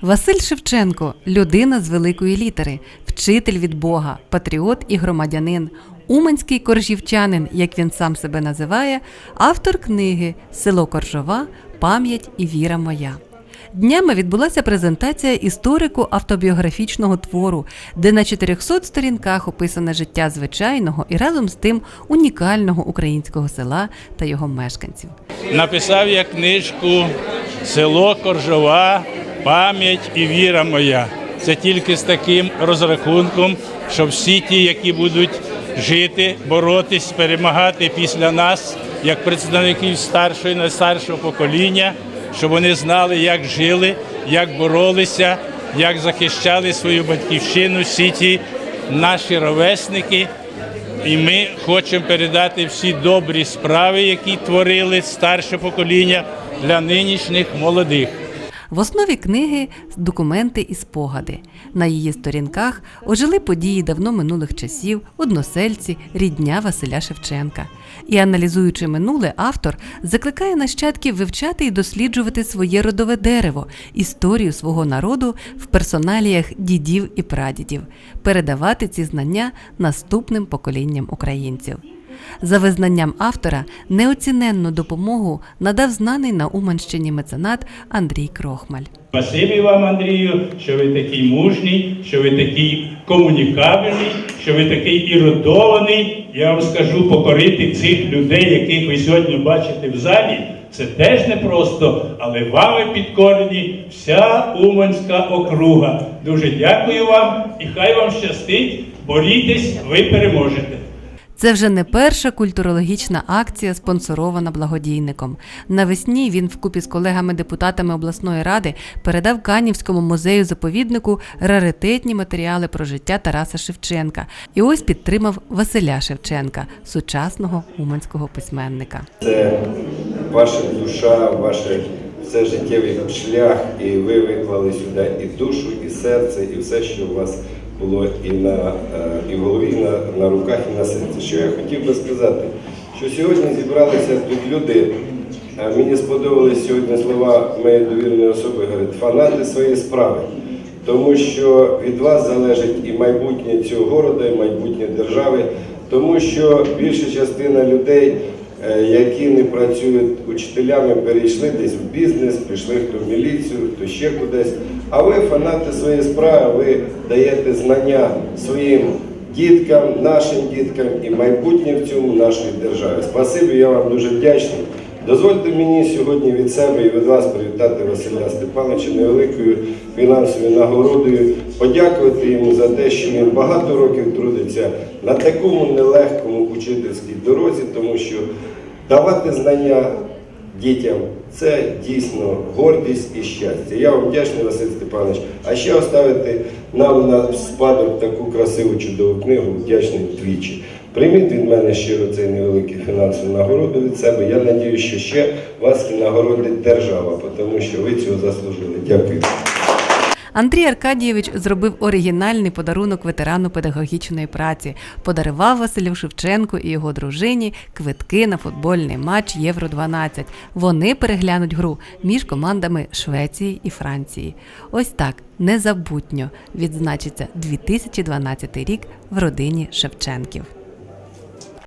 Василь Шевченко людина з великої літери, вчитель від Бога, патріот і громадянин, уманський коржівчанин, як він сам себе називає, автор книги Село Коржова, пам'ять і віра моя. Днями відбулася презентація історику автобіографічного твору, де на 400 сторінках описане життя звичайного і разом з тим унікального українського села та його мешканців. Написав я книжку Село Коржова, пам'ять і віра моя. Це тільки з таким розрахунком, що всі ті, які будуть жити, боротись, перемагати після нас, як представників старшого і найстаршого покоління, щоб вони знали, як жили, як боролися, як захищали свою батьківщину, всі ті наші ровесники. І ми хочемо передати всі добрі справи, які творили старше покоління для нинішніх молодих. В основі книги документи і спогади. На її сторінках ожили події давно минулих часів, односельці, рідня Василя Шевченка. І аналізуючи минуле, автор закликає нащадків вивчати і досліджувати своє родове дерево, історію свого народу в персоналіях дідів і прадідів, передавати ці знання наступним поколінням українців. За визнанням автора, неоціненну допомогу надав знаний на Уманщині меценат Андрій Крохмаль. Спасибі вам, Андрію, що ви такий мужній, що ви такий комунікабельний, що ви такий іродований. Я вам скажу, покорити цих людей, яких ви сьогодні бачите в залі. Це теж непросто, але вами підкорені вся Уманська округа. Дуже дякую вам і хай вам щастить. Борітесь, ви переможете. Це вже не перша культурологічна акція, спонсорована благодійником. Навесні він вкупі з колегами-депутатами обласної ради передав Канівському музею заповіднику раритетні матеріали про життя Тараса Шевченка і ось підтримав Василя Шевченка, сучасного уманського письменника. Це ваша душа, ваш все життєвий шлях, і ви виклали сюди і душу, і серце, і все, що у вас було і на е, і в голові, і на, на руках, і на серці. Що я хотів би сказати, що сьогодні зібралися тут люди. е, Мені сподобались сьогодні слова моєї довіреної особи, говорить, фанати своєї справи. Тому що від вас залежить і майбутнє цього города, і майбутнє держави, тому що більша частина людей, які не працюють учителями, перейшли десь в бізнес, пішли хто в міліцію, хто ще кудись. А ви фанати своєї справи, ви даєте знання своїм діткам, нашим діткам і майбутнє в цьому нашої держави. Спасибі, я вам дуже вдячний. Дозвольте мені сьогодні від себе і від вас привітати Василя Степановича невеликою фінансовою нагородою, подякувати йому за те, що він багато років трудиться на такому нелегкому учительській дорозі, тому що давати знання дітям це дійсно гордість і щастя. Я вам вдячний, Василь Степанович. А ще оставити нам на спадок таку красиву чудову книгу, вдячний двічі. Прийміть від мене щиро цей невеликий фінансову нагороду від себе. Я надію, що ще вас нагородить держава, тому що ви цього заслужили. Дякую. Андрій Аркадійович зробив оригінальний подарунок ветерану педагогічної праці, подарував Василю Шевченку і його дружині квитки на футбольний матч Євро 12 Вони переглянуть гру між командами Швеції і Франції. Ось так незабутньо відзначиться 2012 рік в родині Шевченків.